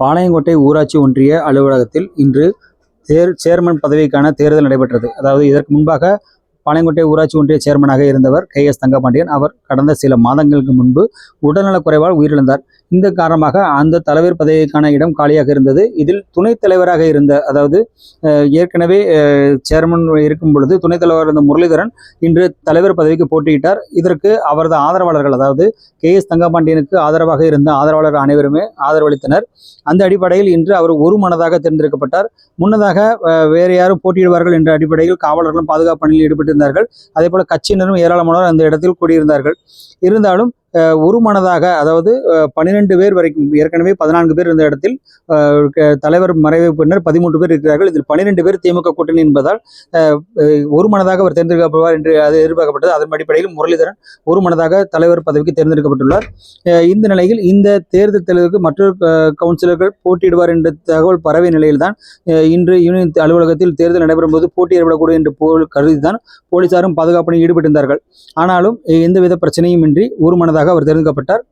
பாளையங்கோட்டை ஊராட்சி ஒன்றிய அலுவலகத்தில் இன்று தேர் சேர்மன் பதவிக்கான தேர்தல் நடைபெற்றது. அதாவது இதற்கு முன்பாக பாளையங்கோட்டை ஊராட்சி ஒன்றிய சேர்மனாக இருந்தவர் கே எஸ் தங்கபாண்டியன். அவர் கடந்த சில மாதங்களுக்கு முன்பு உடல்நலக் குறைவால் உயிரிழந்தார். இந்த காரணமாக அந்த தலைவர் பதவிக்கான இடம் காலியாக இருந்தது. இதில் துணைத் தலைவராக இருந்த அதாவது ஏற்கனவே சேர்மன் இருக்கும் பொழுது துணைத் தலைவர் இருந்த முரளிதரன் இன்று தலைவர் பதவிக்கு போட்டியிட்டார். இதற்கு அவரது ஆதரவாளர்கள் அதாவது கே எஸ் தங்கபாண்டியனுக்கு ஆதரவாக இருந்த ஆதரவாளர் அனைவருமே ஆதரவளித்தனர். அந்த அடிப்படையில் இன்று அவர் ஒரு மனதாக தேர்ந்தெடுக்கப்பட்டார். முன்னதாக வேறு யாரும் போட்டியிடுவார்கள் என்ற அடிப்படையில் காவலர்களும் பாதுகாப்பு பணியில் ஈடுபட்டிருந்தார்கள் அதே போல கட்சியினரும் ஏராளமானோர் அந்த இடத்தில் கூடியிருந்தார்கள். இருந்தாலும் ஒருமனதாக ஒரு மனதாக அதாவது பன்னிரெண்டு பேர் வரைக்கும் ஏற்கனவே பதினான்கு பேர் இருந்த இடத்தில் தலைவர் மறைவு பின்னர் பதிமூன்று பேர் இருக்கிறார்கள். இதில் பன்னிரெண்டு பேர் திமுக கூட்டணி என்பதால் ஒருமனதாக ஒரு மனதாக அவர் தேர்ந்தெடுக்கப்படுவார் என்று அது எதிர்பார்க்கப்பட்டது. அதன் அடிப்படையில் முரளிதரன் ஒரு மனதாக தலைவர் பதவிக்கு தேர்ந்தெடுக்கப்பட்டுள்ளார். இந்த நிலையில் இந்த தேர்தல் தலைவருக்கு மற்றொரு கவுன்சிலர்கள் போட்டியிடுவார் என்ற தகவல் பரவிய நிலையில்தான் இன்று யூனியன் அலுவலகத்தில் தேர்தல் நடைபெறும் போது போட்டி ஏற்படக்கூடும் என்று போல் கருதிதான் போலீசாரும் பாதுகாப்பணியில் ஈடுபட்டிருந்தார்கள். ஆனாலும் எந்தவித பிரச்சனையும் இன்றி ஒருமனதாக இருப்பதாக அவர் தேர்ந்தெடுக்கப்பட்டார்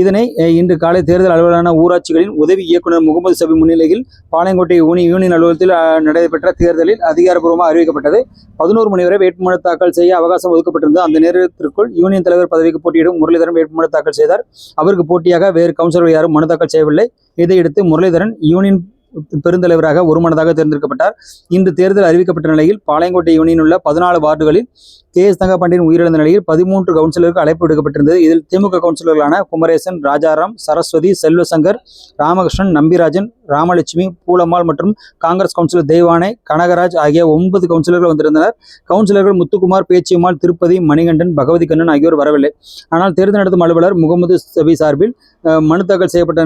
இதனை இன்று காலை தேர்தல் அலுவலரான ஊராட்சிகளின் உதவி இயக்குனர் முகமது சபி முன்னிலையில் பாளையங்கோட்டை யூனி யூனியன் அலுவலகத்தில் நடைபெற்ற தேர்தலில் அதிகாரப்பூர்வமாக அறிவிக்கப்பட்டது. பதினோரு மணி வரை வேட்புமனு தாக்கல் செய்ய அவகாசம் ஒதுக்கப்பட்டிருந்தது. அந்த நேரத்திற்குள் யூனியன் தலைவர் பதவிக்கு போட்டியிடும் முரளிதரன் வேட்புமனு தாக்கல் செய்தார். அவருக்கு போட்டியாக வேறு கவுன்சிலர்கள் யாரும் மனு தாக்கல் செய்யவில்லை. இதையடுத்து முரளிதரன் யூனியன் பெருந்தலைவராக ஒருமனதாக தேர்ந்தெடுக்கப்பட்டார். இன்று தேர்தல் அறிவிக்கப்பட்ட நிலையில் பாளையங்கோட்டை யூனியன் உள்ள பதினாலு வார்டுகளில் கே எஸ் தங்கப்பாண்டியன் உயிரிழந்த நிலையில் பதிமூன்று கவுன்சிலருக்கு அழைப்பு விடுக்கப்பட்டிருந்தது. இதில் திமுக கவுன்சிலர்களான குமரேசன் ராஜாராம் சரஸ்வதி செல்வசங்கர் ராமகிருஷ்ணன் நம்பிராஜன் ராமலட்சுமி பூலம்மாள் மற்றும் காங்கிரஸ் கவுன்சிலர் தெய்வானை கனகராஜ் ஆகிய ஒன்பது கவுன்சிலர்கள் வந்திருந்தனர். கவுன்சிலர்கள் முத்துக்குமார் பேச்சியம்மாள் திருப்பதி மணிகண்டன் பகவதி கண்ணன் ஆகியோர் வரவில்லை. ஆனால் தேர்தல் நடத்தும் அலுவலர் முகமது சபி சார்பில் அஹ், மனு தாக்கல் செய்யப்பட்ட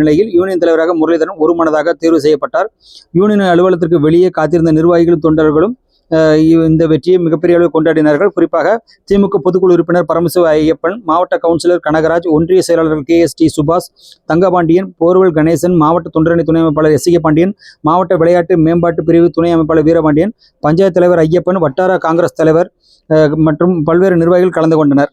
நிலையில் யூனியன் தலைவராக முரளிதரன் ஒருமனதாக தேர்வு செய்யப்பட்டார். யூனியன் அலுவலகத்திற்கு வெளியே காத்திருந்த நிர்வாகிகளும் தொண்டர்களும் இந்த வெற்றியை மிகப்பெரிய அளவில் கொண்டாடினார்கள். குறிப்பாக திமுக பொதுக்குழு உறுப்பினர் பரமசிவ ஐயப்பன் மாவட்ட கவுன்சிலர் கனகராஜ் ஒன்றிய செயலாளர்கள் K S D Subash Thangapandian borewell Ganesan மாவட்ட தொண்டரணி துணை அமைப்பாளர் எஸ் பாண்டியன் மாவட்ட விளையாட்டு மேம்பாட்டு பிரிவு துணை அமைப்பாளர் வீரபாண்டியன் பஞ்சாயத்து தலைவர் ஐயப்பன் வட்டார காங்கிரஸ் தலைவர் அஹ், மற்றும் பல்வேறு நிர்வாகிகள் கலந்து கொண்டனர்.